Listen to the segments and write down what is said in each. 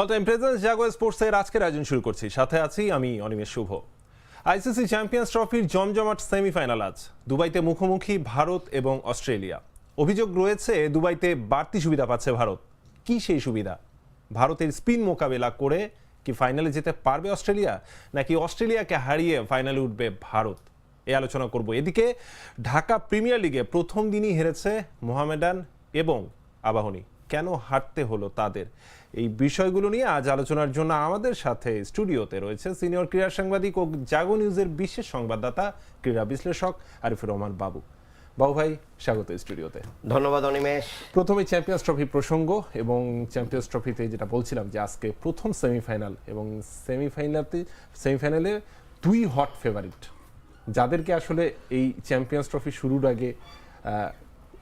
All time presence জাগো স্পোর্টসের আজকের আয়োজন শুরু করছি। সাথে আছি আমি অনিমেষ শুভ। আইসিসি চ্যাম্পিয়ন্স ট্রফির জমজমাট সেমিফাইনাল আজ। দুবাইতে মুখোমুখি ভারত এবং অস্ট্রেলিয়া। অভিযোগ রয়েছে, দুবাইতে বাড়তি সুবিধা পাচ্ছে ভারত। কি সেই সুবিধা? ভারতের স্পিন মোকাবেলা করে কি ফাইনালে যেতে পারবে অস্ট্রেলিয়া? নাকি অস্ট্রেলিয়াকে হারিয়ে ফাইনালে উঠবে ভারত? এই আলোচনা করব এদিকে। ঢাকা প্রিমিয়ার লিগে প্রথম দিনই হেরেছে মোহামেডান এবং আবাহনী। কেন হারতে হলো তাদের? এই বিষয়গুলো নিয়ে আজ আলোচনার জন্য আমাদের সাথে স্টুডিওতে রয়েছে সিনিয়র ক্রীড়া সাংবাদিক ও জাগো নিউজের বিশেষ সংবাদদাতা ক্রীড়া বিশ্লেষক আরিফুর রহমান বাবু। বাবু ভাই স্বাগত স্টুডিওতে। ধন্যবাদ অনিমেষ। প্রথমে চ্যাম্পিয়ন্স ট্রফি প্রসঙ্গ এবং চ্যাম্পিয়ন্স ট্রফিতে যেটা বলছিলাম যে আজকে প্রথম সেমিফাইনাল এবং সেমিফাইনালতে সেমিফাইনালে দুই হট ফেভারিট যাদেরকে আসলে এই চ্যাম্পিয়ন্স ট্রফি শুরুর আগে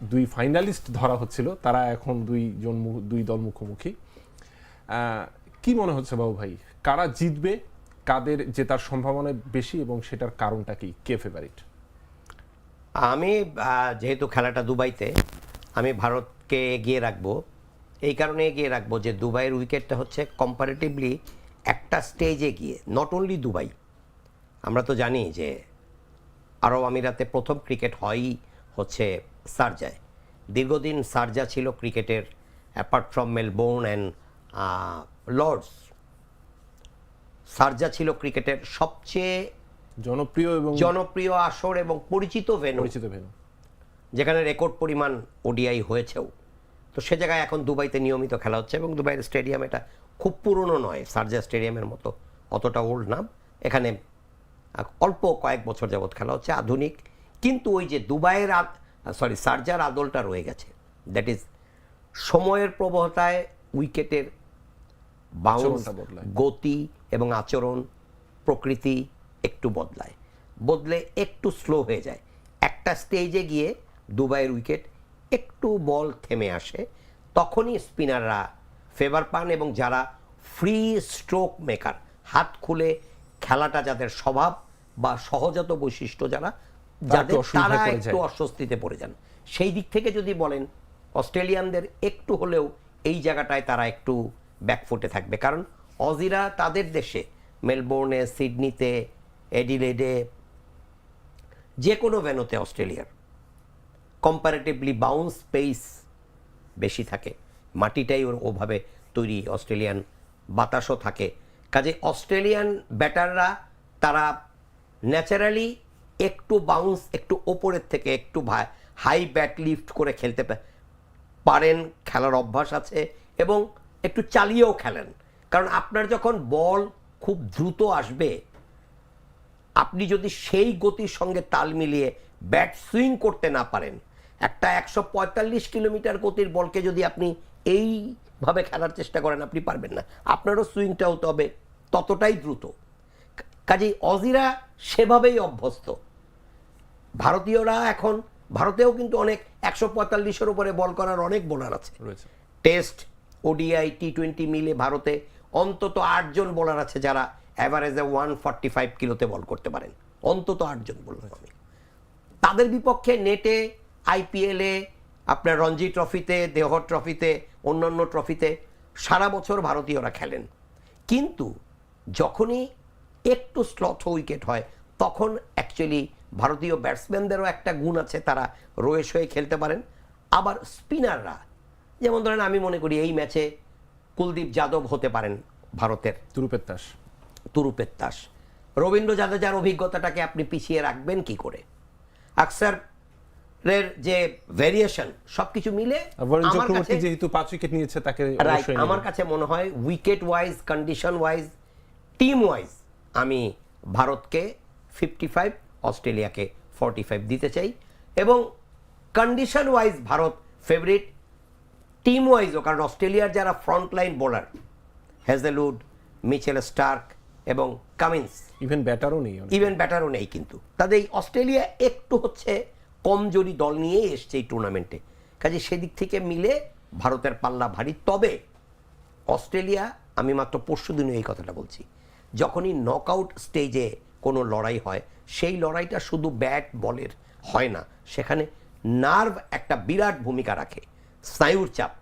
দুই ফাইনালিস্ট ধরা হচ্ছিল, তারা এখন দুইজন মু- দুই দল মুখোমুখি। কি মনে হচ্ছে বাবু ভাই? কারা জিতবে? কাদের জেতার সম্ভাবনা বেশি এবং সেটার কারণটা কি? কে ফেভারিট আমি যেহেতু খেলাটা দুবাইতে, আমি ভারতকে এগিয়ে রাখব। এই কারণে এগিয়ে রাখব যে দুবাইয়ের উইকেটটা হচ্ছে কম্পারেটিভলি একটা স্টেজে গিয়ে নট অনলি দুবাই। আমরা তো জানি যে আরব আমিরাতে প্রথম ক্রিকেট হয়ই হচ্ছে সারজায়। দীর্ঘদিন সার্জা ছিল ক্রিকেটের apart from Melbourne and Lord's Sharjah ছিল ক্রিকেটের সবচেয়ে জনপ্রিয় এবং জনপ্রিয় আসর এবং পরিচিত ভেন্যু পরিচিত ভেনু যেখানে রেকর্ড পরিমাণ ওডিআই হয়েছেও। তো সে জায়গায় এখন দুবাইতে নিয়মিত খেলা হচ্ছে এবং দুবাইয়ের স্টেডিয়াম এটা খুব পুরনো নয় সার্জা স্টেডিয়ামের মতো অতটা ওল্ড নাম। এখানে অল্প কয়েক বছর যাবৎ খেলা হচ্ছে আধুনিক। কিন্তু ওই যে দুবাইয়ের সরি সার্জার আদলটা রয়ে গেছে। দ্যাট ইজ সময়ের প্রবহতায় উইকেটের বাউন্স গতি এবং আচরণ প্রকৃতি একটু বদলায়। বদলে একটু স্লো হয়ে যায়। একটা স্টেজে গিয়ে দুবাইয়ের উইকেট একটু বল থেমে আসে তখনই স্পিনাররা ফেভার পান এবং যারা ফ্রি স্ট্রোক মেকার হাত খুলে খেলাটা যাদের স্বভাব বা সহজাত বৈশিষ্ট্য যারা যাদের তারা একটু অস্বস্তিতে পড়ে যান। সেই দিক থেকে যদি বলেন অস্ট্রেলিয়ানদের একটু হলেও এই জায়গাটায় তারা একটু ব্যাকফুটে থাকবে। কারণ অজিরা তাদের দেশে মেলবোর্নে সিডনিতে এডিলেডে যে কোনো ভেন্যুতে অস্ট্রেলিয়ার কম্পারেটিভলি বাউন্স স্পেস বেশি থাকে। মাটিটাই ওর ওভাবে তৈরি অস্ট্রেলিয়ান বাতাসও থাকে। কাজে অস্ট্রেলিয়ান ব্যাটাররা তারা ন্যাচারালি একটু বাউন্স একটু ওপরের থেকে একটু হাই ব্যাট লিফট করে খেলতে পারেন, খেলার অভ্যাস আছে এবং একটু চালিয়েও খেলেন। কারণ আপনার যখন বল খুব দ্রুত আসবে, আপনি যদি সেই গতির সঙ্গে তাল মিলিয়ে ব্যাট সুইং করতে না পারেন, একটা একশো পঁয়তাল্লিশ কিলোমিটার গতির বলকে যদি আপনি এইভাবে খেলার চেষ্টা করেন, আপনি পারবেন না। আপনারও সুইংটা হতে হবে ততটাই দ্রুত। কাজেই অজিরা সেভাবেই অভ্যস্ত। ভারতীয়রা এখন ভারতেও কিন্তু অনেক একশো পঁয়তাল্লিশের উপরে বল করার অনেক বোলার আছে। টেস্ট ওডিআই টি টোয়েন্টি মিলে ভারতে অন্তত আটজন বোলার আছে যারা অ্যাভারেজে ওয়ান ফর্টি ফাইভ কিলোতে বল করতে পারেন। অন্তত আটজন বললাম আমি। তাদের বিপক্ষে নেটে আইপিএলে আপনার রঞ্জি ট্রফিতে দেহর ট্রফিতে অন্যান্য ট্রফিতে সারা বছর ভারতীয়রা খেলেন। কিন্তু যখনই একটু স্লথ উইকেট হয় তখন অ্যাকচুয়ালি ভারতীয় ব্যাটসম্যানদেরও একটা গুণ আছে তারা রয়েস হয়ে খেলতে পারেন। আবার স্পিনাররা যেমন ধরেন আমি মনে করি এই ম্যাচে কুলদীপ যাদব হতে পারেন ভারতের। তুরুপের তাস। তুরুপের তাস। রবীন্দ্র জাদেজার অভিজ্ঞতাটাকে আপনি পিছিয়ে রাখবেন কি করে? আকসার এর যে ভেরিয়েশন সবকিছু মিলে আর আমার কাছে যেহেতু পাঁচ উইকেট নিয়েছে তাকে আমার কাছে মনে হয় wicket wise condition wise team wise আমি ভারতকে ফিফটি ফাইভ অস্ট্রেলিয়াকে ফর্টি ফাইভ দিতে চাই এবং condition wise Bharat favourite team ওয়াইজও কারণ অস্ট্রেলিয়ার যারা front line bowler Hazlewood Mitchell Starc এবং কামিন্স ইভেন ব্যাটারও নেই ইভেন ব্যাটারও নেই কিন্তু। তাদের এই অস্ট্রেলিয়া একটু হচ্ছে কমজোরি দল নিয়েই এসছে এই টুর্নামেন্টে কাজে সেদিক থেকে মিলে ভারতের পাল্লা ভারী। তবে অস্ট্রেলিয়া আমি মাত্র পরশু দিনে এই কথাটা বলছি যখনই নকআউট স্টেজে কোনো লড়াই হয় সেই লড়াইটা শুধু ব্যাট বলের হয় না, সেখানে নার্ভ একটা বিরাট ভূমিকা রাখে। স্নায়ুর চাপ।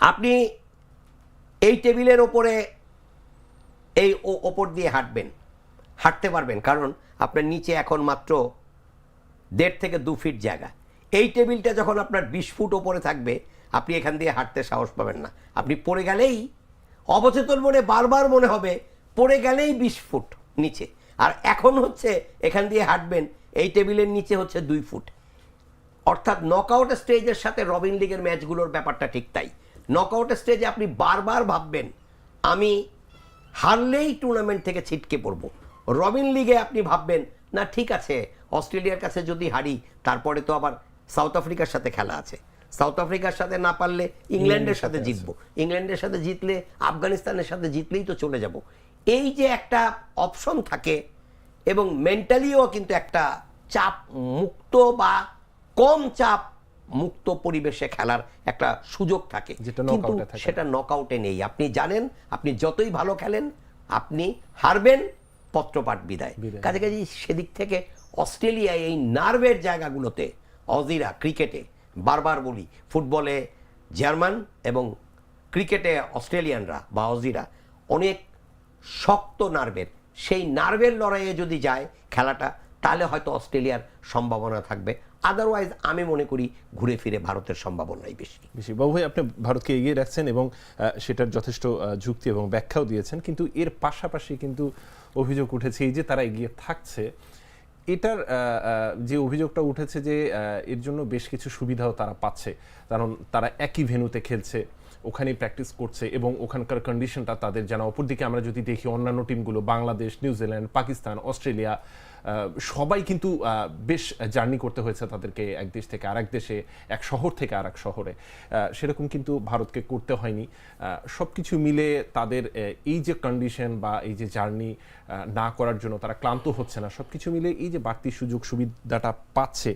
আপনি এই টেবিলের ওপরে এই ওপর দিয়ে হাঁটবেন, হাঁটতে পারবেন, কারণ আপনার নিচে এখন মাত্র দেড় থেকে দু ফিট জায়গা। এই টেবিলটা যখন আপনার বিশ ফুট ওপরে থাকবে, আপনি এখান দিয়ে হাঁটতে সাহস পাবেন না। আপনি পড়ে গেলেই অবচেতন মনে বারবার মনে হবে, পড়ে গেলেই বিশ ফুট নিচে। আর এখন হচ্ছে এখান দিয়ে হাঁটবেন এই টেবিলের নিচে হচ্ছে দুই ফুট। অর্থাৎ নকআউট স্টেজের সাথে রবিন লিগের ম্যাচগুলোর ব্যাপারটা ঠিক তাই। নকআউট স্টেজে আপনি বারবার ভাববেন আমি হারলেই টুর্নামেন্ট থেকে ছিটকে পড়ব। রবিন লিগে আপনি ভাববেন না ঠিক আছে অস্ট্রেলিয়ার কাছে যদি হারি তারপরে তো আবার সাউথ আফ্রিকার সাথে খেলা আছে। সাউথ আফ্রিকার সাথে না পারলে ইংল্যান্ডের সাথে জিতবো। ইংল্যান্ডের সাথে জিতলে আফগানিস্তানের সাথে জিতলেই তো চলে যাব। এই যে একটা অপশন থাকে এবং মেন্টালিও কিন্তু একটা চাপ মুক্ত বা কম চাপ মুক্ত পরিবেশে খেলার একটা সুযোগ থাকে। যেটা কিন্তু সেটা নকআউটে নেই। আপনি জানেন আপনি যতই ভালো খেলেন আপনি হারবেন পত্রপাঠ বিদায়। বিদায়। কাজে কাজে সেদিক থেকে অস্ট্রেলিয়ায় এই নার্ভের জায়গাগুলোতে অজিরা ক্রিকেটে বারবার বলি ফুটবলে জার্মান এবং ক্রিকেটে অস্ট্রেলিয়ানরা বা অজিরা অনেক শক্ত নার্ভের। সেই নার্ভের লড়াইয়ে যদি যায় খেলাটা, তাহলে হয়তো অস্ট্রেলিয়ার সম্ভাবনা থাকবে। আদারওয়াইজ আমি মনে করি ঘুরে ফিরে ভারতের সম্ভাবনাই বেশি। বেশি। বাবু ভাই, আপনি ভারতকে এগিয়ে রাখছেন এবং সেটার যথেষ্ট যুক্তি এবং ব্যাখ্যাও দিয়েছেন। কিন্তু এর পাশাপাশি কিন্তু অভিযোগ উঠেছে, এই যে তারা এগিয়ে থাকছে, এটার যে অভিযোগটা উঠেছে যে এর জন্য বেশ কিছু সুবিধাও তারা পাচ্ছে। কারণ তারা একই ভেন্যুতে খেলছে। ওখানেই প্র্যাকটিস করছে এবং ওখানকার কন্ডিশনটা তাদের জানা। অপরদিকে আমরা যদি দেখি অন্যান্য টিমগুলো Bangladesh New Zealand Pakistan, Australia সবাই কিন্তু বেশ জার্নি করতে হয়েছে তাদেরকে এক দেশ থেকে আরেক দেশে, এক শহর থেকে আরেক শহরে। সেরকম কিন্তু ভারতকে করতে হয়নি। সব কিছু মিলে তাদের এই যে কন্ডিশন বা এই যে জার্নি না করার জন্য তারা ক্লান্ত হচ্ছে না। সব কিছু মিলে এই যে বাড়তি সুযোগ সুবিধাটা পাচ্ছে,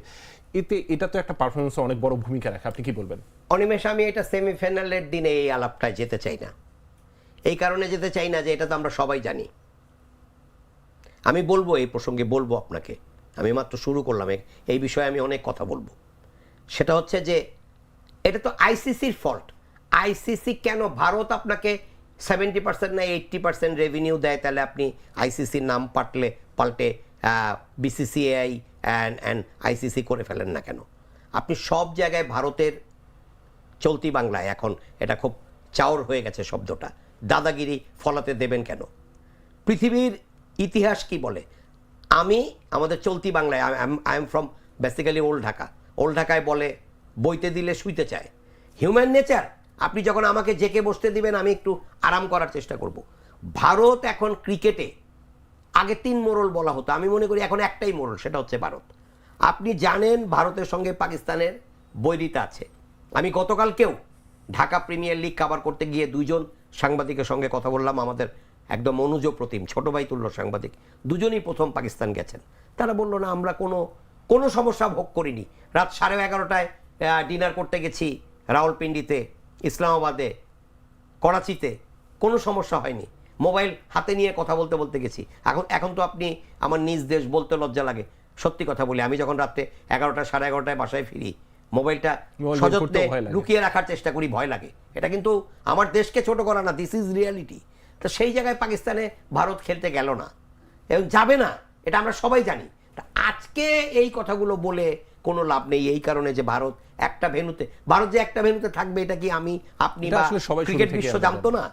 এতে এটা তো একটা পারফরমেন্সে অনেক বড় ভূমিকা রাখে। আপনি কি বলবেন? অনিমেষ আমি এটা সেমিফাইনালের দিনে এই আলাপটায় যেতে চাই না। এই কারণে যেতে চাই না যে এটা তো আমরা সবাই জানি। আমি বলব, এই প্রসঙ্গে বলব আপনাকে। আমি মাত্র শুরু করলাম এই বিষয়ে আমি অনেক কথা বলব। সেটা হচ্ছে যে, এটা তো আইসিসির ফল্ট। আইসিসি কেন ভারত আপনাকে সেভেন্টি পার্সেন্ট না এইট্টি পার্সেন্ট রেভিনিউ দেয়? তাহলে আপনি আইসিসির নাম পাল্টলে পাল্টে বিসিসিআই অ্যান্ড অ্যান্ড আইসিসি করে ফেলেন না কেন? আপনি সব জায়গায় ভারতের চলতি বাংলায় এখন এটা খুব চাওর হয়ে গেছে শব্দটা। দাদাগিরি ফলাতে দেবেন কেন? পৃথিবীর ইতিহাস কি বলে? আমি আমাদের চলতি বাংলায়, I'm from basically old Dhaka. Old ঢাকায় বলে বইতে দিলে শুইতে চায়। হিউম্যান নেচার, আপনি যখন আমাকে জেকে বসতে দিবেন, আমি একটু আরাম করার চেষ্টা করব। ভারত এখন ক্রিকেটে, আগে তিন মোড়ল বলা হতো। আমি মনে করি এখন একটাই মোড়ল সেটা হচ্ছে ভারত। আপনি জানেন ভারতের সঙ্গে পাকিস্তানের বৈরিতা আছে। আমি গতকালকেও ঢাকা প্রিমিয়ার লিগ কাভার করতে গিয়ে দুইজন সাংবাদিকের সঙ্গে কথা বললাম, আমাদের একদম অনুজ প্রতিম, ছোট ভাই তুল্য সাংবাদিক, দুজনই প্রথম পাকিস্তান গেছেন। তারা বলল, না, আমরা কোনো কোনো সমস্যা ভোগ করিনি। রাত সাড়ে এগারোটায় ডিনার করতে গেছি রাওয়ালপিন্ডিতে, ইসলামাবাদে, করাচিতে, কোনো সমস্যা হয়নি। মোবাইল হাতে নিয়ে কথা বলতে বলতে গেছি। এখন এখন তো আপনি আমার নিজ দেশ বলতে লজ্জা লাগে। সত্যি কথা বলি, আমি যখন রাত্রে এগারোটা, সাড়ে এগারোটায় বাসায় ফিরি মোবাইলটা সযত্নে। লুকিয়ে রাখার চেষ্টা করি ভয় লাগে। এটা কিন্তু আমার দেশকে ছোট করা না দিস ইজ রিয়ালিটি তো সেই জায়গায় পাকিস্তানে ভারত খেলতে গেল না। এবং যাবে না এটা আমরা সবাই জানি। আজকে এই কথাগুলো বলে কোনো লাভ নেই এই কারণে যে ভারত একটা ভেনুতে ভারত যে একটা ভেনুতে থাকবে এটা কি আমি আপনি ক্রিকেট বিশ্ব জানতো না?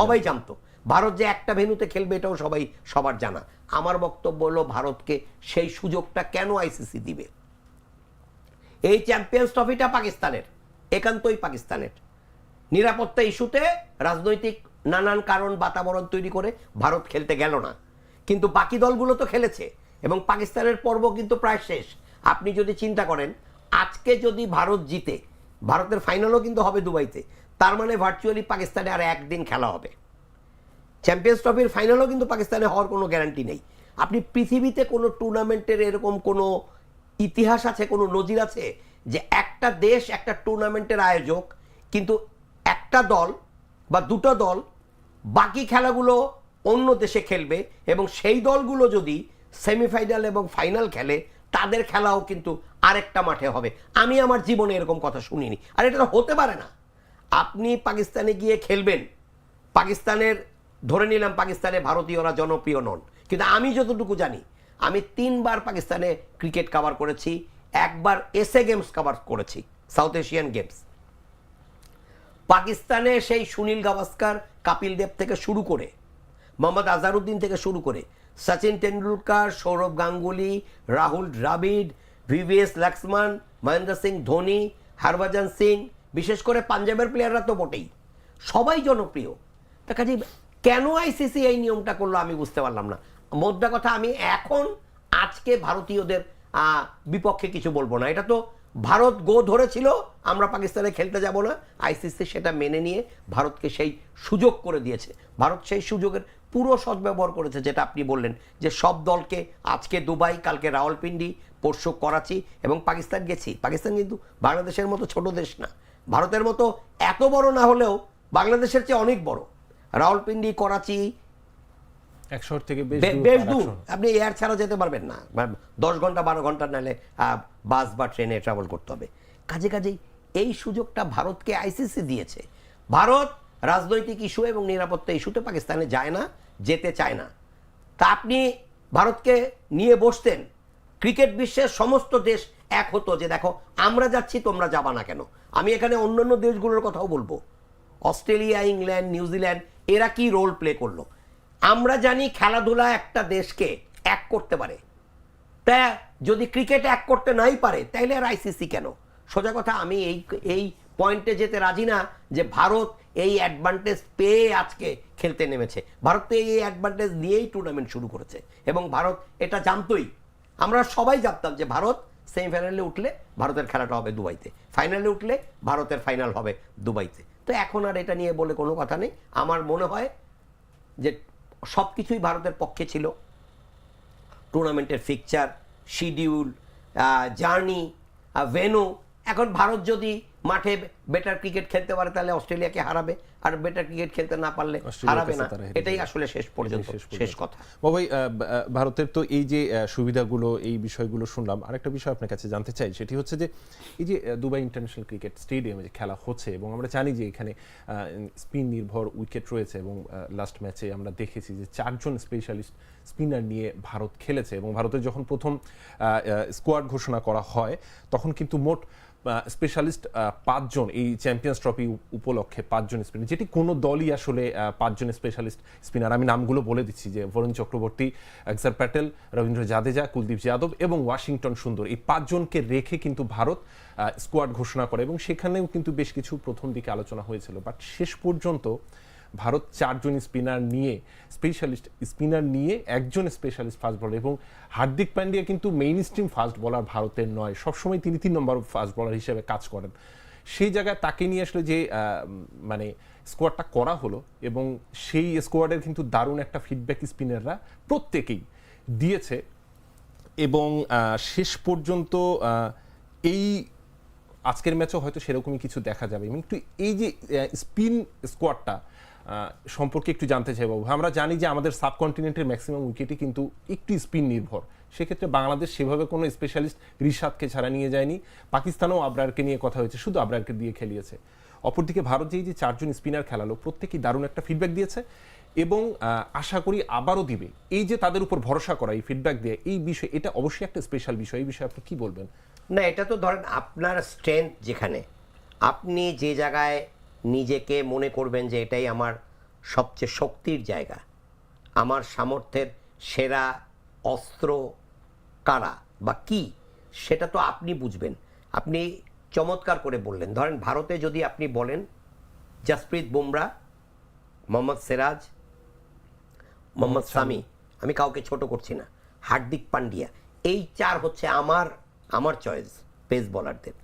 সবাই জানতো। ভারত যে একটা ভেনুতে খেলবে এটাও সবাই সবার জানা। আমার বক্তব্য হলো ভারতকে সেই সুযোগটা কেন আইসিসি দিবে? এই চ্যাম্পিয়ন্স ট্রফিটা পাকিস্তানের, একান্তই পাকিস্তানের। নিরাপত্তা ইস্যুতে রাজনৈতিক নানান কারণ বাতাবরণ তৈরি করে ভারত খেলতে গেল না। কিন্তু বাকি দলগুলো তো খেলেছে এবং পাকিস্তানের পর্ব কিন্তু প্রায় শেষ। আপনি যদি চিন্তা করেন, আজকে যদি ভারত জিতে, ভারতের ফাইনালও কিন্তু হবে দুবাইতে, তার মানে ভার্চুয়ালি পাকিস্তানে আর একদিন খেলা হবে। চ্যাম্পিয়ন্স ট্রফির ফাইনালও কিন্তু পাকিস্তানে হওয়ার কোনো গ্যারান্টি নেই। আপনি পৃথিবীতে কোনো টুর্নামেন্টের এরকম কোনো ইতিহাস আছে, কোনো নজির আছে যে একটা দেশ, একটা টুর্নামেন্টের আয়োজক, কিন্তু একটা দল বা দুটো দল বাকি খেলাগুলো অন্য দেশে খেলবে এবং সেই দলগুলো যদি সেমিফাইনাল এবং ফাইনাল খেলে, তাদের খেলাও কিন্তু আরেকটা মাঠে হবে। আমি আমার জীবনে এরকম কথা শুনিনি। আর এটা তো হতে পারে না। আপনি পাকিস্তানে গিয়ে খেলবেন। পাকিস্তানের, ধরে নিলাম পাকিস্তানে ভারতীয়রা জনপ্রিয় নন। কিন্তু আমি যতটুকু জানি আমি তিনবার পাকিস্তানে ক্রিকেট কভার করেছি, একবার এসএ গেমস কভার করেছি সাউথ এশিয়ান গেমস পাকিস্তানে সেই সুনীল গাভাস্কার, কাপিল দেব থেকে শুরু করে, মোহাম্মদ আজহারউদ্দিন থেকে শুরু করে, সচিন টেন্ডুলকার সৌরভ গাঙ্গুলি, রাহুল দ্রাবিড় ভিভিএস লক্ষ্মণ মহেন্দ্র সিং ধোনি, হরভজন সিং, বিশেষ করে পাঞ্জাবের প্লেয়াররা তো বটেই। সবাই জনপ্রিয়। তা কাজে, কেন আইসিসি এই নিয়মটা করল আমি বুঝতে পারলাম না। মোদ্দা কথা, আমি এখন আজকে ভারতীয়দের বিপক্ষে কিছু বলব না। এটা তো ভারত গো ধরেছিল, আমরা পাকিস্তানে খেলতে যাব না। আইসিসি সেটা মেনে নিয়ে ভারতকে সেই সুযোগ করে দিয়েছে। ভারত সেই সুযোগের পুরো সদ্ব্যবহার করেছে, যেটা আপনি বললেন, যে সব দলকে আজকে দুবাই, কালকে রাওয়ালপিন্ডি, পরশু করাচি এবং পাকিস্তান গেছি। পাকিস্তান কিন্তু বাংলাদেশের মতো ছোট দেশ না। ভারতের মতো এত বড় না হলেও বাংলাদেশের চেয়ে অনেক বড়। রাওয়ালপিন্ডি, করাচি এক শহর থেকে বেশ দূর। আপনি এয়ার ছাড়া যেতে পারবেন না। দশ ঘণ্টা বারো ঘণ্টা নাহলে বাস বা ট্রেনে ট্রাভেল করতে হবে। কাজে কাজেই এই সুযোগটা ভারতকে আইসিসি দিয়েছে। ভারত রাজনৈতিক ইস্যু এবং নিরাপত্তা ইস্যুতে পাকিস্তানে যায় না যেতে চায় না। তা আপনি ভারতকে নিয়ে বসতেন। ক্রিকেট বিশ্বের সমস্ত দেশ এক হতো যে দেখো আমরা যাচ্ছি তোমরা যাবা না কেন? আমি এখানে অন্যান্য দেশগুলোর কথাও বলব। অস্ট্রেলিয়া ইংল্যান্ড নিউজিল্যান্ড এরা কি রোল প্লে করল? আমরা জানি খেলাধুলা একটা দেশকে এক করতে পারে। তা যদি ক্রিকেট এক করতে নাই পারে, তাইলে আর আইসিসি কেন? সোজা কথা, আমি এই এই পয়েন্টে যেতে রাজি না যে ভারত এই অ্যাডভান্টেজ পেয়ে আজকে খেলতে নেমেছে। ভারত তো এই অ্যাডভান্টেজ নিয়েই টুর্নামেন্ট শুরু করেছে এবং ভারত এটা জানতোই। আমরা সবাই জানতাম যে ভারত সেমিফাইনালে উঠলে ভারতের খেলাটা হবে দুবাইতে। ফাইনালে উঠলে ভারতের ফাইনাল হবে দুবাইতে। তো এখন আর এটা নিয়ে বলে কোনো কথা নেই। আমার মনে হয় যে সব কিছুই ভারতের পক্ষে ছিল। টুর্নামেন্টের ফিকচার শিডিউল জার্নি ভেনু এখন ভারত যদি মাঠে বেটার ক্রিকেট খেলতে পারে, তাহলে অস্ট্রেলিয়াকে হারাবে। আর বেটার ক্রিকেট খেলতে না পারলে হারাবে না। এটাই আসলে শেষ পর্যন্ত শেষ কথা। বাবাই ভারতের তো এই যে সুবিধাগুলো এই বিষয়গুলো শুনলাম। আরেকটা বিষয় আপনার কাছে জানতে চাই সেটি হচ্ছে যে এই যে দুবাই ইন্টারন্যাশনাল ক্রিকেট স্টেডিয়ামে যে খেলা হচ্ছে এবং আমরা জানি যে এখানে স্পিন নির্ভর উইকেট রয়েছে এবং লাস্ট ম্যাচে আমরা দেখেছি যে চারজন স্পেশালিস্ট স্পিনার নিয়ে ভারত খেলেছে এবং ভারতের যখন প্রথম স্কোয়াড ঘোষণা করা হয় তখন কিন্তু মোট স্পেশালিস্ট পাঁচজন এই চ্যাম্পিয়ন্স ট্রফি উপলক্ষে পাঁচজন স্পিনার যেটি কোনো দলই আসলে পাঁচজন স্পেশালিস্ট স্পিনার আমি নামগুলো বলে দিচ্ছি, যে বরুণ চক্রবর্তী একসার প্যাটেল রবীন্দ্র জাদেজা কুলদীপ যাদব এবং ওয়াশিংটন সুন্দর এই পাঁচজনকে রেখে কিন্তু ভারত স্কোয়াড ঘোষণা করে এবং সেখানেও কিন্তু বেশ কিছু প্রথম দিকে আলোচনা হয়েছিল। বাট শেষ পর্যন্ত ভারত চারজন স্পিনার নিয়ে স্পেশালিস্ট স্পিনার নিয়ে একজন স্পেশালিস্ট ফাস্ট বলার এবং হার্দিক পান্ডিয়া কিন্তু মেইন স্ট্রিম ফাস্ট বলার ভারতের নয়। সবসময় তিনি তিন নম্বর ফাস্ট বলার হিসেবে কাজ করেন। সেই জায়গায় তাকে নিয়ে আসলে যে মানে স্কোয়াডটা করা হলো এবং সেই স্কোয়াডের কিন্তু দারুণ একটা ফিডব্যাক স্পিনাররা প্রত্যেকেই দিয়েছে এবং শেষ পর্যন্ত এই আজকের ম্যাচও হয়তো সেরকমই কিছু দেখা যাবে। এবং একটু এই যে স্পিন স্কোয়াডটা সম্পর্কে একটু জানতে চাই বাবু। আমরা জানি যে আমাদের সাবকন্টিনেন্টের ম্যাক্সিমাম উইকেটই কিন্তু একটু স্পিন নির্ভর। সেক্ষেত্রে বাংলাদেশ সেভাবে কোনো স্পেশালিস্ট রিশাদকে ছাড়া নিয়ে যায়নি। পাকিস্তানও আবরারকে নিয়ে কথা হয়েছে, শুধু আবরারকে দিয়ে খেলিয়েছে। অপরদিকে ভারত যেই যে চারজন স্পিনার খেলালো, প্রত্যেকেই দারুণ একটা ফিডব্যাক দিয়েছে এবং আশা করি আবারও দিবে। এই যে তাদের উপর ভরসা করা, এই ফিডব্যাক দিয়ে, এই বিষয়ে, এটা অবশ্যই একটা স্পেশাল বিষয়। এই বিষয়ে আপনি কি বলবেন? না, এটা তো ধরেন আপনার স্ট্রেংথ যেখানে। আপনি যে জায়গায় নিজেকে মনে করবেন যে এটাই আমার সবচেয়ে শক্তির জায়গা। আমার সামর্থ্যের সেরা অস্ত্র কারা বা কি সেটা তো আপনি বুঝবেন। আপনি চমৎকার করে বললেন। ধরেন ভারতে যদি আপনি বলেন জাসপ্রীত বুমরা মোহাম্মদ সিরাজ মোহাম্মদ সামি আমি কাউকে ছোট করছি না। হার্দিক পান্ডিয়া। এই চার হচ্ছে আমার আমার চয়েস পেস বলারদের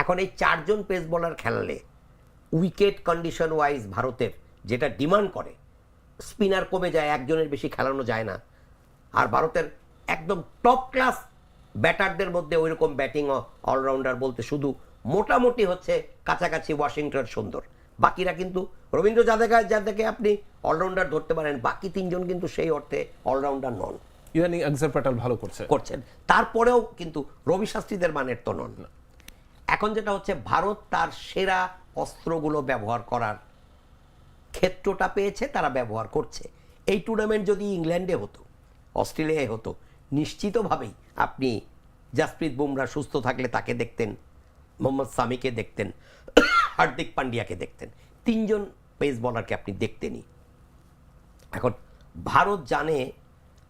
এখন এই চারজন পেস বলার খেলালে উইকেট কন্ডিশন ওয়াইজ ভারতের যেটা ডিমান্ড করে স্পিনার কমে যায় একজনের বেশি খেলানো যায় না। আর ভারতের একদম টপ ক্লাস ব্যাটারদের মধ্যে ওই রকম ব্যাটিং অলরাউন্ডার বলতে শুধু মোটামুটি হচ্ছে কাছাকাছি ওয়াশিংটন সুন্দর। বাকিরা কিন্তু রবীন্দ্র জাদেগা যাদেরকে আপনি অলরাউন্ডার ধরতে পারেন বাকি তিনজন কিন্তু সেই অর্থে অলরাউন্ডার নন। ইদানিং আকসার প্যাটেল ভালো করছে। করছেন। তারপরেও কিন্তু রবি শাস্ত্রীদের মানের তো নন। এখন যেটা হচ্ছে ভারত তার সেরা অস্ত্রগুলো ব্যবহার করার ক্ষেত্রটা পেয়েছে, তারা ব্যবহার করছে। এই টুর্নামেন্ট যদি ইংল্যান্ডে হতো, অস্ট্রেলিয়ায় হতো, নিশ্চিতভাবেই আপনি জাসপ্রীত বুমরা সুস্থ থাকলে তাকে দেখতেন, মোহাম্মদ সামিকে দেখতেন, হার্দিক পান্ডিয়াকে দেখতেন। তিনজন পেস বলারকে আপনি দেখতেনই। এখন ভারত জানে,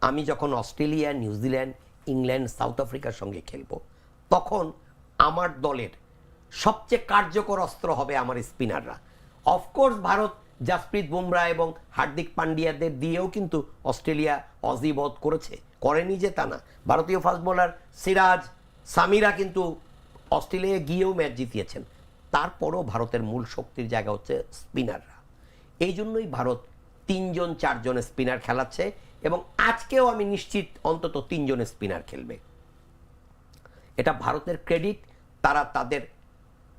আমি যখন অস্ট্রেলিয়া, নিউজিল্যান্ড, ইংল্যান্ড, সাউথ আফ্রিকার সঙ্গে খেলব, তখন আমার দলের সবচেয়ে কার্যকর অস্ত্র হবে আমার স্পিনাররা। অফকোর্স ভারত, জাসপ্রীত বুমরা এবং হার্দিক পান্ডিয়াদের দিয়েও কিন্তু অস্ট্রেলিয়া অজিবধ করেছে। করেনি যে তা না। ভারতীয় ফাস্ট বোলার সিরাজ সামিরা কিন্তু অস্ট্রেলিয়া গিয়েও ম্যাচ জিতিয়েছেন। তারপরও ভারতের মূল শক্তির জায়গা হচ্ছে স্পিনাররা। এই জন্যই ভারত তিনজন, চারজন স্পিনার খেলাচ্ছে এবং আজকেও আমি নিশ্চিত অন্তত তিনজন স্পিনার খেলবে। এটা ভারতের ক্রেডিট, তারা তাদের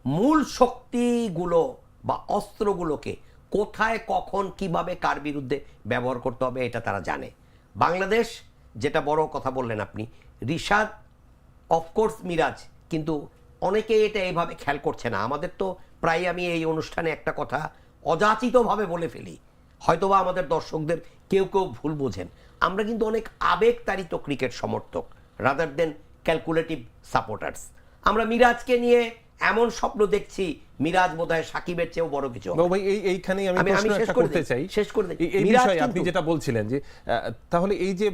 মূল শক্তিগুলো বা অস্ত্রগুলোকে কোথায়, কখন, কীভাবে, কার বিরুদ্ধে ব্যবহার করতে হবে এটা তারা জানে। বাংলাদেশ, যেটা বড় কথা বললেন আপনি, রিশাদ অফকোর্স মিরাজ, কিন্তু অনেকে এটা এইভাবে খেয়াল করছে না। আমাদের তো প্রায় আমি এই অনুষ্ঠানে একটা কথা অযাচিতভাবে বলে ফেলি। হয়তোবা আমাদের দর্শকদের কেউ কেউ ভুল বোঝেন। আমরা কিন্তু অনেক আবেগতাড়িত ক্রিকেট সমর্থক রাদার দেন ক্যালকুলেটিভ সাপোর্টার্স আমরা মিরাজকে নিয়ে এমন স্বপ্ন দেখছি মিরাজ বোধহয় সাকিবের চেয়েও বড় কিছু। ভাই এই এইখানেই আমি প্রশ্ন একটা করতে চাই শেষ করে দিই। এই- বিষয়ে আপনি যেটা বলছিলেন যে তাহলে এই যে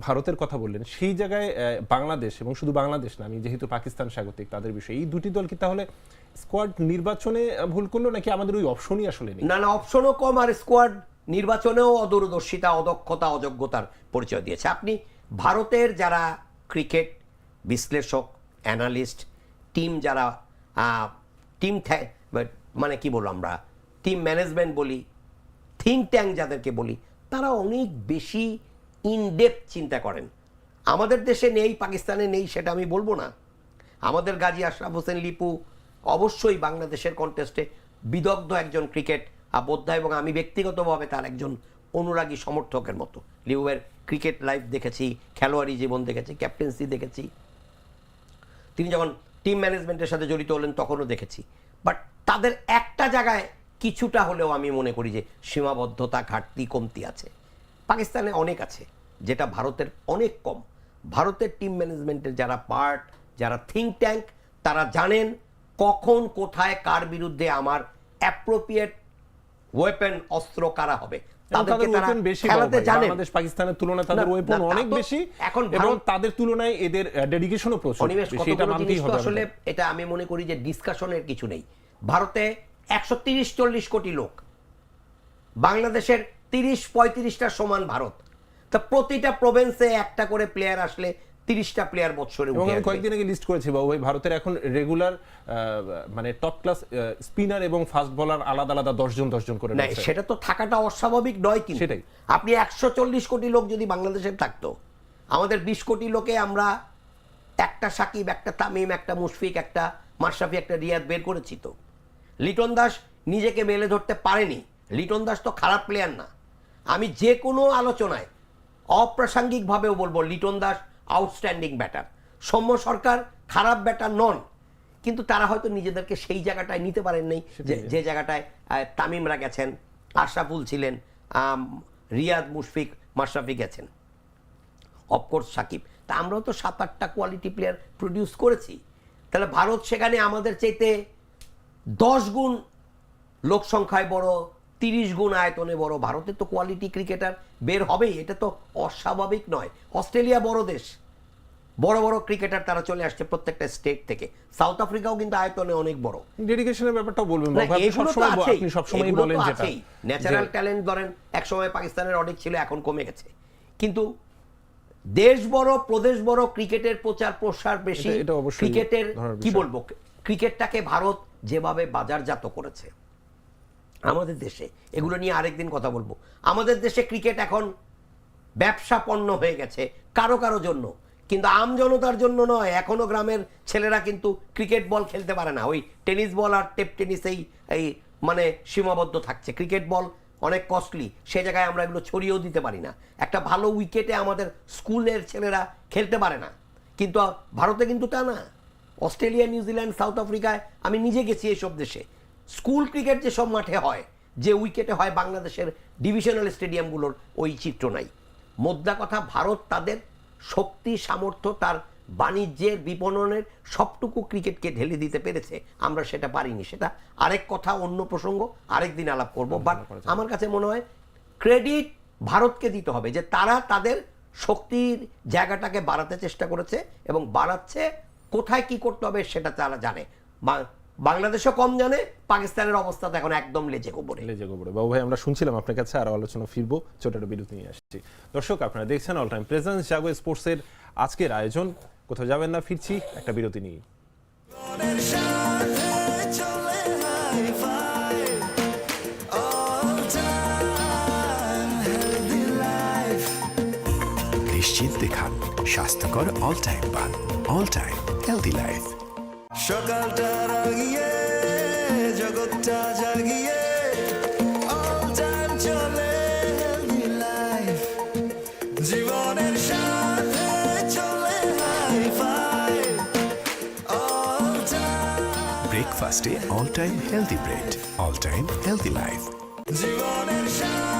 ভারতের কথা বললেন সেই জায়গায় বাংলাদেশ এবং শুধু বাংলাদেশ না আমি যেহেতু পাকিস্তান স্বাগতিক তাদের বিষয়ে এই দুটি দল কি তাহলে স্কোয়াড নির্বাচনে ভুল করল নাকি আমাদের ওই অপশনই আসলে নেই না না অপশনও কম আর স্কোয়াড নির্বাচনেও অদূরদর্শিতা অদক্ষতা অযোগ্যতার পরিচয় দিয়েছে আপনি ভারতের যারা ক্রিকেট বিশ্লেষক অ্যানালিস্ট টিম যারা টিম মানে কি বলব আমরা টিম ম্যানেজমেন্ট বলি থিঙ্ক ট্যাঙ্ক যাদেরকে বলি, তারা অনেক বেশি ইনডেপথ চিন্তা করেন। আমাদের দেশে নেই, পাকিস্তানে নেই, সেটা আমি বলব না। আমাদের গাজী আশরাফ হোসেন, লিপু, অবশ্যই বাংলাদেশের কন্টেস্টে বিদগ্ধ একজন ক্রিকেট বোদ্ধা এবং আমি ব্যক্তিগতভাবে তার একজন অনুরাগী সমর্থকের মতো। লিউয়ের ক্রিকেট লাইফ দেখেছি, খেলোয়াড়ি জীবন দেখেছি ক্যাপ্টেন্সি দেখেছি। তিনি যখন টিম ম্যানেজমেন্টের সাথে জড়িত হলেন, তখনও দেখেছি। বাট তাদের একটা জায়গায় কিছুটা হলেও আমি মনে করি যে সীমাবদ্ধতা, ঘাটতি, কমতি আছে। পাকিস্তানে অনেক আছে, যেটা ভারতের অনেক কম। ভারতের টিম ম্যানেজমেন্টের যারা পার্ট, যারা থিঙ্ক ট্যাঙ্ক তারা জানেন কখন, কোথায়, কার বিরুদ্ধে আমার অ্যাপ্রোপ্রিয়েট ওয়েপেন অস্ত্র কারা হবে। তাদেরকে তাদের তারা খেলাতে বাংলাদেশ পাকিস্তানের তুলনায় তাদের ওয়েপন অনেক বেশি এখন এবং তাদের তুলনায় এদের ডেডিকেশনও প্রচুর। সেটা মানতেই হবে আসলে এটা আমি মনে করি যে ডিসকাশনের কিছু নেই। ভারতে একশো তিরিশ চল্লিশ কোটি লোক। বাংলাদেশের তিরিশ পঁয়ত্রিশটা সমান ভারত। তা প্রতিটা প্রভিন্সে একটা করে প্লেয়ার আসলে তিরিশটা প্লেয়ার বৎসরে এবং আমি কয়েকদিন আগে লিস্ট করেছি বাবু ভাই ভারতের এখন রেগুলার মানে টপ ক্লাস স্পিনার এবং ফাস্ট বোলার আলাদা আলাদা দশজন দশজন করে না সেটা তো থাকাটা অস্বাভাবিক নয় কিন্তু। সেটাই। আপনি একশো চল্লিশ কোটি লোক যদি বাংলাদেশের থাকতো আমাদের বিশ কোটি লোকে আমরা একটা সাকিব একটা তামিম একটা মুশফিক একটা মাশরাফি একটা রিয়াদ বের করেছি তো। লিটন দাস নিজেকে মেলে ধরতে পারেনি। লিটন দাস তো খারাপ প্লেয়ার না। আমি যে কোনো আলোচনায় অপ্রাসঙ্গিকভাবেও বলব লিটন দাস আউটস্ট্যান্ডিং ব্যাটার সৌম্য সরকার খারাপ ব্যাটার নন কিন্তু তারা হয়তো নিজেদেরকে সেই জায়গাটায় নিতে পারেন নাই যে যে জায়গাটায় তামিমরা গেছেন আশরাফুল ছিলেন রিয়াদ মুশফিক মাশরাফি গেছেন। Of course Shakib. তা আমরাও তো সাত আটটা কোয়ালিটি প্লেয়ার প্রডিউস করেছি। তাহলে ভারত সেখানে আমাদের চাইতে দশ গুণ লোক সংখ্যায় বড় তিরিশ গুণ আয়তনে বড়। ভারতের তো কোয়ালিটি ক্রিকেটার বের হবেই এটা তো অস্বাভাবিক নয়। অস্ট্রেলিয়া বড় দেশ। বড় বড় ক্রিকেটার তারা চলে আসছে প্রত্যেকটা স্টেট থেকে। সাউথ আফ্রিকাও কিন্তু আয়তনে অনেক বড়। ডেডিকেশনের ব্যাপারটাও বলবেন আপনি সবসময় বলেন যেটা। ন্যাচারাল ট্যালেন্ট ধরেন একসময় পাকিস্তানের অনেক ছিল এখন কমে গেছে। কিন্তু দেশ বড় প্রদেশ বড় ক্রিকেটের প্রচার প্রসার বেশি ক্রিকেটের কি বলব? ক্রিকেটটাকে ভারত যেভাবে বাজারজাত করেছে। আমাদের দেশে। এগুলো নিয়ে আরেকদিন কথা বলব। আমাদের দেশে ক্রিকেট এখন ব্যবসা পণ্য হয়ে গেছে, কারও কারও জন্য। কিন্তু আম জনতার জন্য নয়, এখনও গ্রামের ছেলেরা কিন্তু ক্রিকেট বল খেলতে পারে না। ওই টেনিস বল আর টেপ টেনিসেই এই মানে সীমাবদ্ধ থাকছে। ক্রিকেট বল অনেক কস্টলি সে জায়গায় আমরা এগুলো ছড়িয়েও দিতে পারি না। একটা ভালো উইকেটে আমাদের স্কুলের ছেলেরা খেলতে পারে না। কিন্তু ভারতে কিন্তু তা না। অস্ট্রেলিয়া, নিউজিল্যান্ড, সাউথ আফ্রিকায় আমি নিজে গেছি এইসব দেশে। স্কুল ক্রিকেট যেসব মাঠে হয় যে উইকেটে হয় বাংলাদেশের ডিভিশনাল স্টেডিয়ামগুলোর ওই চিত্র নাই। মোদ্দা কথা ভারত তাদের শক্তি সামর্থ্য তার বাণিজ্যের বিপণনের সবটুকু ক্রিকেটকে ঢেলে দিতে পেরেছে। আমরা সেটা পারিনি। সেটা আরেক কথা অন্য প্রসঙ্গ আরেক দিন আলাপ করব। বাট আমার কাছে মনে হয় ক্রেডিট ভারতকে দিতে হবে যে তারা তাদের শক্তির জায়গাটাকে বাড়াতে চেষ্টা করেছে এবং বাড়াচ্ছে কোথায় কি করতে হবে সেটা তারা জানে। বাংলাদেশও কম জানে পাকিস্তানের অবস্থা তো এখন একদম লেজে গোবরে লেজে গোবরে বাবু ভাই আমরা শুনছিলাম আপনার কাছে আরও আলোচনা ফিরবো ছোট একটা বিরতি নিয়ে আসছি। দর্শক আপনারা দেখছেন অল টাইম প্রেজেন্স জাগো স্পোর্টসের আজকের আয়োজন। কোথাও যাবেন না ফিরছি একটা বিরতি নিয়ে নিশ্চিন্তে খান স্বাস্থ্যকর অল টাইম পান। অল টাইম হেলদি লাইফ সকালটা রাগিয়ে জগৎটা জাগিয়ে চলে healthy জীবনের সাথে চলে ব্রেকফাস্টে all time healthy bread all time healthy life জীবনের সাথে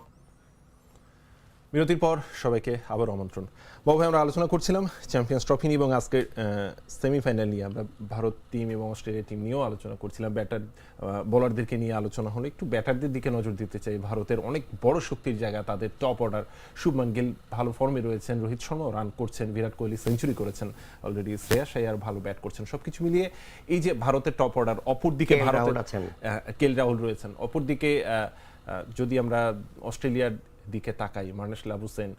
বিরতির পর সবাইকে আবার আমন্ত্রণ। বাবু ভাই আমরা আলোচনা করছিলাম চ্যাম্পিয়ন্স ট্রফি নিয়ে এবং আজকের সেমিফাইনাল নিয়ে। আমরা ভারত টিম এবং অস্ট্রেলিয়া টিম নিয়েও আলোচনা করছিলাম। ব্যাটার বোলারদেরকে নিয়ে আলোচনা হলো। একটু ব্যাটারদের দিকে নজর দিতে চাই। ভারতের অনেক বড় শক্তির জায়গা তাদের টপ অর্ডার শুভমান গিল ভালো ফর্মে রয়েছেন। রোহিত শর্মাও রান করছেন। বিরাট কোহলি সেঞ্চুরি করেছেন। অলরেডি শ্রেয়াস আয়ার ভালো ব্যাট করছেন। সবকিছু মিলিয়ে এই যে ভারতের টপ অর্ডার অপর দিকে আছেন। কেল রাহুল রয়েছেন। অপরদিকে আহ, আহ, যদি আমরা অস্ট্রেলিয়ার দিকে তাকাই। Marnus Labuschagne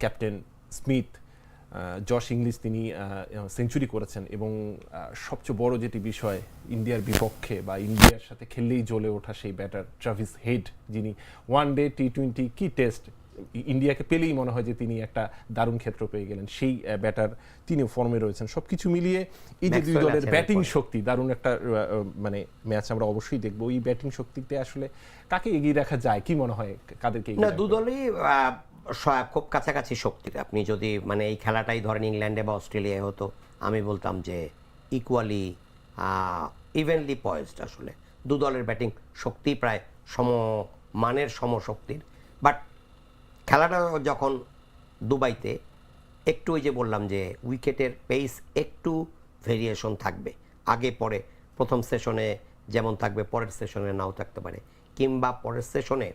captain Smith Josh Inglis তিনি সেঞ্চুরি করেছেন এবং সবচেয়ে বড় যেটি বিষয় ইন্ডিয়ার বিপক্ষে বা ইন্ডিয়ার সাথে খেললেই জ্বলে ওঠা সেই ব্যাটার ট্রাভিস হেড, যিনি ওয়ান ডে টি টোয়েন্টি কি টেস্ট ইন্ডিয়াকে পেলেই মনে হয় যে তিনি একটা দারুণ ক্ষেত্র পেয়ে গেলেন। সেই ব্যাটার তিনি ফর্মে রয়েছেন। সবকিছু মিলিয়ে এই যে দুই দলের ব্যাটিং শক্তি দারুণ একটা মানে ম্যাচ আমরা অবশ্যই দেখব। এই ব্যাটিং শক্তিতে আসলে কাকে এগিয়ে রাখা যায়? কি মনে হয় কাদেরকে না দু দলই খুব কাছাকাছি শক্তির। আপনি যদি মানে এই খেলাটাই ধরেন ইংল্যান্ডে বা অস্ট্রেলিয়ায় হতো আমি বলতাম যে ইকুয়ালি ইভেনলি পয়েসড আসলে। দু দলের ব্যাটিং শক্তি প্রায় সম মানের সমশক্তির। বাট খেলাটা যখন দুবাইতে, একটু ওই যে বললাম যে উইকেটের পেস একটু ভেরিয়েশন থাকবে। আগে, পরে, প্রথম সেশনে যেমন থাকবে, পরের সেশনে নাও থাকতে পারে। কিংবা পরের সেশনে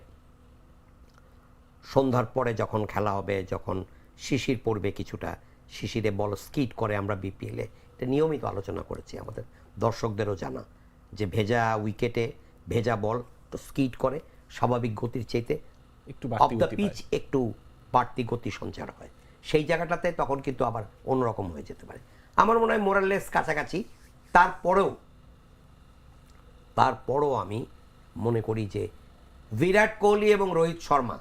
সন্ধ্যার পরে যখন খেলা হবে, যখন শিশির পড়বে কিছুটা, শিশিরে বল স্কিট করে আমরা বিপিএলে এটা নিয়মিত আলোচনা করেছি আমাদের। দর্শকদেরও জানা যে ভেজা উইকেটে ভেজা বল তো স্কিট করে, স্বাভাবিক গতির চাইতে একটু অফ দ্য পিচ। একটু বাড়তি গতি সঞ্চার হয়। সেই জায়গাটাতে তখন কিন্তু আবার অন্যরকম হয়ে যেতে পারে। আমার মনে হয় মোরাললেস কাছাকাছি। তারপরেও তারপরও আমি মনে করি যে বিরাট কোহলি এবং রোহিত শর্মা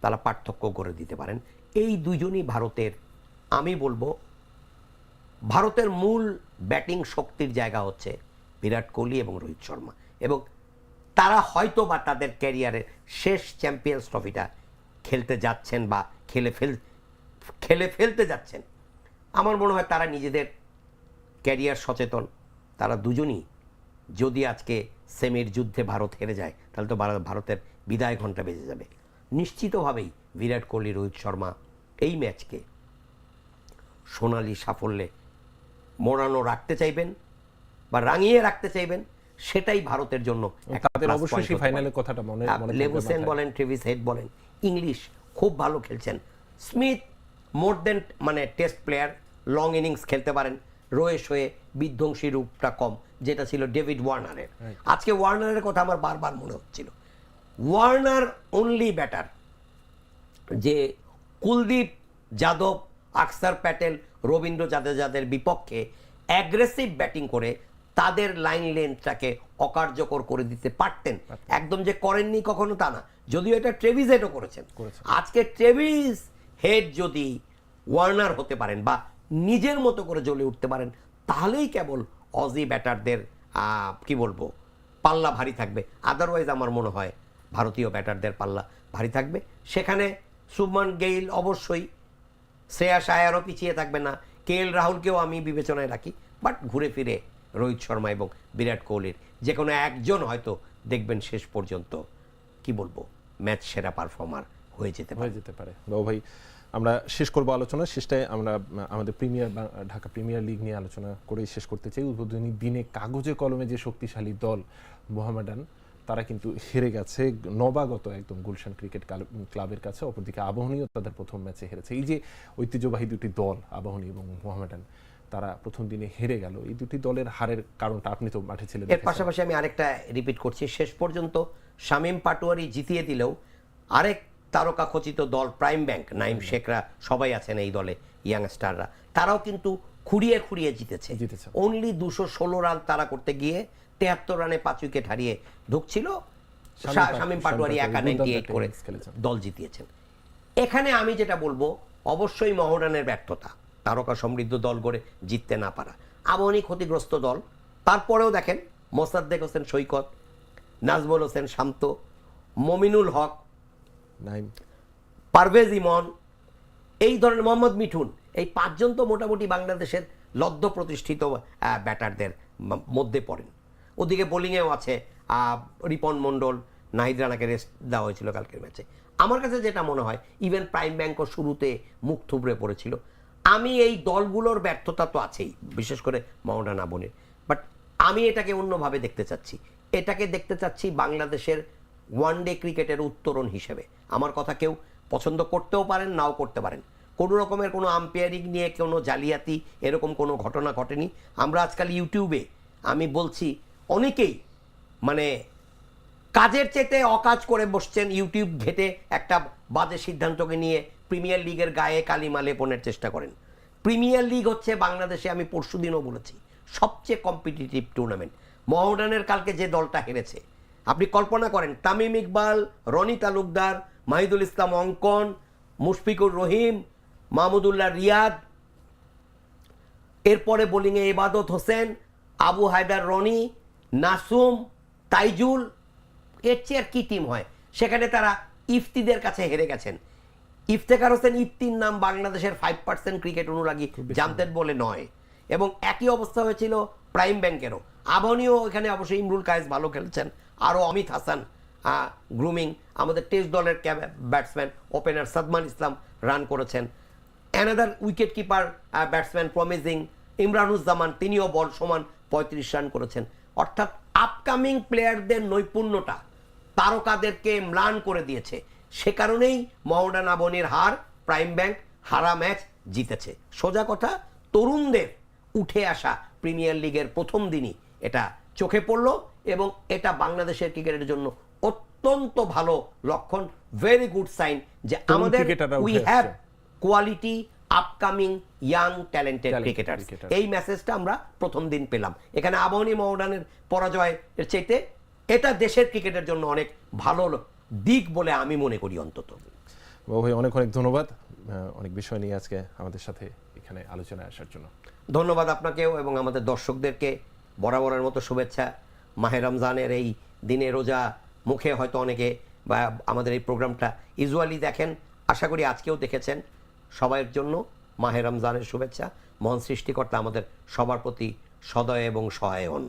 তারা পার্থক্য করে দিতে পারেন। এই দুজনই ভারতের আমি বলব ভারতের মূল ব্যাটিং শক্তির জায়গা হচ্ছে বিরাট কোহলি এবং রোহিত শর্মা। এবং তারা হয়তো বা তাদের ক্যারিয়ারের শেষ চ্যাম্পিয়ন্স ট্রফিটা খেলতে যাচ্ছেন বা খেলে ফেল, খেলে ফেলতে যাচ্ছেন। আমার মনে হয় তারা নিজেদের ক্যারিয়ার সচেতন। তারা দুজনই যদি আজকে সেমির যুদ্ধে ভারত হেরে যায়, তাহলে তো ভারতের বিদায় ঘণ্টা বেজে যাবে। নিশ্চিতভাবেই বিরাট কোহলি, রোহিত শর্মা এই ম্যাচকে সোনালি সাফল্যে মোড়ানো রাখতে চাইবেন বা রাঙিয়ে রাখতে চাইবেন। সেটাই ভারতের জন্য তাদের অবশ্যই সেই ফাইনালের কথাটা মনে হ্যাঁ, মনে থাকবে বলেন ট্রেভিস হেড বলেন ইংলিশ খুব ভালো খেলছেন। স্মিথ মোর দেন মানে টেস্ট প্লেয়ার লং ইনিংস খেলতে পারেন। রয়ে শয়ে বিধ্বংসী রূপটা কম যেটা ছিল ডেভিড ওয়ার্নারের আজকে ওয়ার্নারের কথা আমার বারবার মনে হচ্ছিল। ওয়ার্নার অনলি ব্যাটার যে কুলদীপ যাদব আকসার প্যাটেল রবীন্দ্র জাদেজাদের বিপক্ষে অ্যাগ্রেসিভ ব্যাটিং করে তাদের লাইন লেন্থটাকে অকার্যকর করে দিতে পারতেন। একদম যে করেননি কখনো তা না। যদিও এটা ট্রেভিস হেডও করেছেন। আজকে ট্রেভিস হেড যদি ওয়ার্নার হতে পারেন বা নিজের মতো করে জ্বলে উঠতে পারেন তাহলেই কেবল অজি ব্যাটারদের কি বলব পাল্লা ভারী থাকবে। আদারওয়াইজ আমার মনে হয় ভারতীয় ব্যাটারদের পাল্লা ভারী থাকবে। সেখানে শুভমান গেইল অবশ্যই শ্রেয়াস আয়ারও পিছিয়ে থাকবে না। কে এল রাহুলকেও আমি বিবেচনায় রাখি। বাট ঘুরে ফিরে রোহিত শর্মা এবং বিরাট কোহলির। যে কোনো একজন হয়তো দেখবেন শেষ পর্যন্ত, কি বলব, ম্যাচ সেরা পারফর্মার হয়ে যেতে পারে। যেতে পারে। ভাই, আমরা শেষ করব আলোচনা শেষটায়, আমরা, আমাদের প্রিমিয়ার ঢাকা প্রিমিয়ার লিগ নিয়ে আলোচনা করেই শেষ করতে চাই। উদ্বোধনী দিনে কাগজে কলমে যে শক্তিশালী দল মোহামেডান তারা কিন্তু হেরে গেছে নবাগত একদম গুলশান ক্রিকেট ক্লাবের কাছে। অপরদিকে আবাহনীও তাদের প্রথম ম্যাচে হেরেছে। এই যে ঐতিহ্যবাহী দুটি দল, আবাহনী এবং মোহামেডান তারা প্রথম দিনে হেরে গেল। এই দুটি দলের হারের কারণটা আপনি তো মাঠে ছিলেন এর পাশাপাশি আমি আরেকটা রিপিট করছি। শেষ পর্যন্ত শামীম পাটোয়ারি জিতিয়ে দিলেও আরেক তারকা খচিত দল প্রাইম ব্যাংক নাইম শেখরা সবাই আছেন এই দলে ইয়াংস্টাররা তারাও কিন্তু খুঁড়িয়ে খুঁড়িয়ে জিতেছে। জিতেছে। অনলি দুশো ষোলো রান তারা করতে গিয়ে তেহাত্তর রানে পাঁচ উইকেট হারিয়ে ঢুকছিল। শামীম পাটোয়ারি একা নাইনটি দুর্দান্ত করে দল জিতিয়েছেন। এখানে আমি যেটা বলব অবশ্যই মহরানের ব্যর্থতা। তারকা সমৃদ্ধ দল গড়ে জিততে না পারা। আমনি ক্ষতিগ্রস্ত দল। তারপরেও দেখেন মোসাদ্দেক হোসেন সৈকত নাজমুল হোসেন শান্ত মমিনুল হক পারভেজ ইমন এই ধরনের মোহাম্মদ মিঠুন এই পাঁচজন তো মোটামুটি বাংলাদেশের লব্ধ প্রতিষ্ঠিত ব্যাটারদের মধ্যে পড়েন। ওদিকে বোলিংয়েও আছে রিপন মণ্ডল নাহিদ রানাকে রেস্ট দেওয়া হয়েছিল কালকের ম্যাচে আমার কাছে যেটা মনে হয় ইভেন প্রাইম ব্যাংকও শুরুতে মুখ থুবড়ে পড়েছিল। আমি এই দলগুলোর ব্যর্থতা তো আছেই, বিশেষ করে মহডানা বনের বাট আমি এটাকে অন্যভাবে দেখতে চাচ্ছি। এটাকে দেখতে চাচ্ছি বাংলাদেশের ওয়ান ডে ক্রিকেটের উত্তরণ হিসেবে। আমার কথা কেউ পছন্দ করতেও পারেন, নাও করতে পারেন। কোনো রকমের কোনো আম্পায়ারিং নিয়ে কোনো জালিয়াতি, এরকম কোনো ঘটনা ঘটেনি। আমরা আজকাল ইউটিউবে আমি বলছি, অনেকেই মানে কাজের চেতে অকাজ করে বসছেন ইউটিউব ঘেটে একটা বাজে সিদ্ধান্তকে নিয়ে প্রিমিয়ার লিগের গায়ে কালিমা লেপনের চেষ্টা করেন। প্রিমিয়ার লিগ হচ্ছে বাংলাদেশে আমি পরশু দিনও বলেছি, সবচেয়ে কম্পিটিটিভ টুর্নামেন্ট মহডানের কালকে যে দলটা হেরেছে, আপনি কল্পনা করেন, তামিম ইকবাল, রনি তালুকদার, মাহিদুল ইসলাম অঙ্কন, মুশফিকুর রহিম, মাহমুদুল্লাহ রিয়াদ, এরপরে বোলিংয়ে ইবাদত হোসেন, আবু হায়দার রনি, নাসুম, তাইজুল, এর চেয়ে আর কি টিম হয়? সেখানে তারা ইফতিদের কাছে হেরে গেছেন। ইফতেখার হোসেন ইফতির নাম বাংলাদেশের ফাইভ পার্সেন্ট ক্রিকেট অনুরাগী জানতেন বলে নয়। এবং একই অবস্থা হয়েছিল প্রাইম ব্যাংকেরও আবনীয় এখানে অবশ্যই ইমরুল কায়েস ভালো খেলছেন। আরও অমিত হাসান গ্রুমিং আমাদের টেস্ট দলের batsman opener Sadman Islam run করেছেন। Another wicket keeper batsman promising Imranuzzaman তিনিও বল সমান পঁয়ত্রিশ রান করেছেন। অর্থাৎ আপকামিং প্লেয়ারদের নৈপুণ্যটা তারকাদেরকে ম্লান করে দিয়েছে। সে কারণেই মহডান আবনির হার প্রাইম ব্যাংক হারা ম্যাচ জিতেছে। সোজা কথা তরুণদের উঠে আসা প্রিমিয়ার লিগের প্রথম দিনই এটা চোখে পড়ল এবং এটা বাংলাদেশের ক্রিকেটের জন্য অত্যন্ত ভালো লক্ষণ ভেরি গুড সাইন যে আমাদের we have quality upcoming young talented cricketer এই মেসেজটা আমরা প্রথম দিন পেলাম। এখানে আবাহনী মহডানের পরাজয়ের চাইতে এটা দেশের ক্রিকেটের জন্য অনেক ভালো দিক বলে আমি মনে করি অন্তত। বাবু ভাই অনেক অনেক ধন্যবাদ। অনেক বিষয় নিয়ে আজকে আমাদের সাথে এখানে আলোচনায় আসার জন্য। ধন্যবাদ আপনাকেও এবং আমাদের দর্শকদেরকে বরাবরের মতো শুভেচ্ছা। মাহে রমজানের এই দিনে রোজা মুখে হয়তো অনেকে বা আমাদের এই প্রোগ্রামটা ইউজুয়ালি দেখেন আশা করি আজকেও দেখেছেন। সবাইয়ের জন্য মাহে রমজানের শুভেচ্ছা। মহান সৃষ্টিকর্তা আমাদের সবার প্রতি সদয় এবং সহায় হন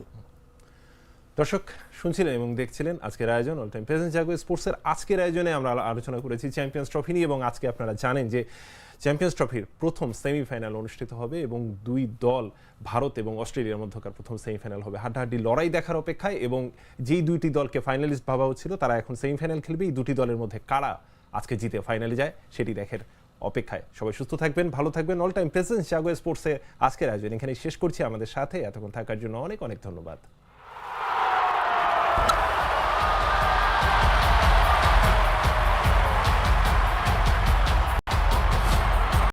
দর্শক, শুনছিলেন এবং দেখছিলেন আজকের আয়োজন অল টাইম প্রেজেন্ট জাগো স্পোর্টসের আজকের আয়োজনে আমরা আলোচনা করেছি চ্যাম্পিয়ন্স ট্রফি নিয়ে এবং আজকে আপনারা জানেন যে চ্যাম্পিয়ন্স ট্রফির প্রথম সেমিফাইনাল অনুষ্ঠিত হবে এবং দুই দল, ভারত এবং অস্ট্রেলিয়ার মধ্যকার প্রথম সেমিফাইনাল হবে। হাড্ডাহাড্ডি লড়াই দেখার অপেক্ষায় এবং যেই দুইটি দলকে ফাইনালিস্ট ভাবা হচ্ছিল, তারা এখন সেমিফাইনাল খেলবে। এই দুটি দলের মধ্যে কারা আজকে জিতে ফাইনালে যায়, সেটি দেখার অপেক্ষায়। সবাই সুস্থ থাকবেন, ভালো থাকবেন। অল টাইম প্রেজেন্স জাগো স্পোর্টসে আজকের আয়োজন এখানে শেষ করছি। আমাদের সাথে এতক্ষণ থাকার জন্য অনেক অনেক ধন্যবাদ।